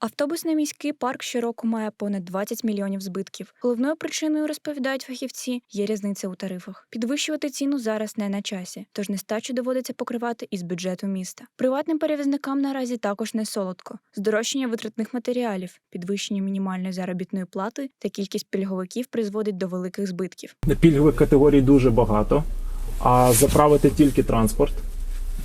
Автобусний міський парк щороку має понад 20 мільйонів збитків. Головною причиною, розповідають фахівці, є різниця у тарифах. Підвищувати ціну зараз не на часі, тож нестачу доводиться покривати із бюджету міста. Приватним перевізникам наразі також не солодко. Здорожчання витратних матеріалів, підвищення мінімальної заробітної плати та кількість пільговиків призводить до великих збитків. Пільгових категорій дуже багато, а заправити тільки транспорт.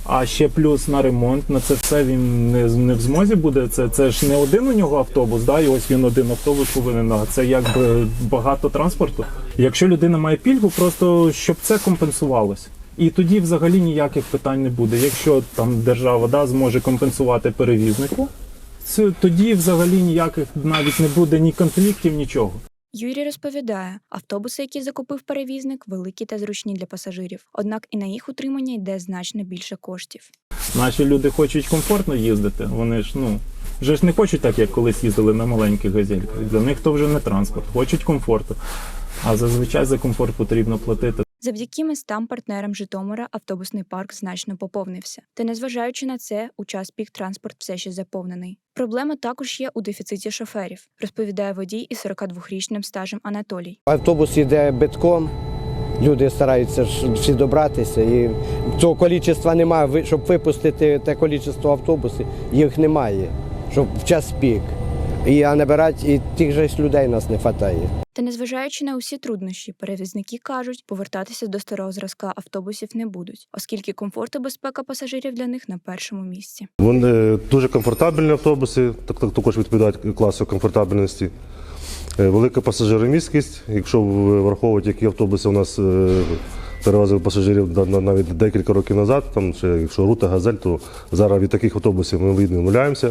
А ще плюс на ремонт, на це все він не, не в змозі буде. Це, це ж не один у нього автобус, да, і ось він один автобус повинен, а це якби багато транспорту. Якщо людина має пільгу, просто щоб це компенсувалось. І тоді взагалі ніяких питань не буде. Якщо там держава да, зможе компенсувати перевізнику, це, тоді взагалі ніяких навіть не буде ні конфліктів, нічого. Юрій розповідає, автобуси, які закупив перевізник, великі та зручні для пасажирів. Однак і на їх утримання йде значно більше коштів. Наші люди хочуть комфортно їздити. Вони ж ну вже ж не хочуть так, як колись їздили на маленьких газельках. Для них то вже не транспорт, хочуть комфорту. А зазвичай за комфорт потрібно платити. Завдяки містам партнерам Житомира автобусний парк значно поповнився. Та незважаючи на це, у час пік транспорт все ще заповнений. Проблема також є у дефіциті шоферів, розповідає водій із 42-річним стажем Анатолій. Автобус йде битком, люди стараються всі добратися, і цього количества немає. Щоб випустити те количество автобусів, їх немає, щоб в час пік. І а набирати, і тих же ж людей нас не вистачає. Та незважаючи на усі труднощі, перевізники кажуть, повертатися до старого зразка автобусів не будуть, оскільки комфорт і безпека пасажирів для них на першому місці. Вони дуже комфортабельні автобуси, так, так також відповідають класу комфортабельності. Е, Велика пасажиромісткість. Якщо враховувати, які автобуси у нас е, перевозили пасажирів на- на- навіть декілька років назад, там ще якщо рута газель, то зараз від таких автобусів ми відмовляємося.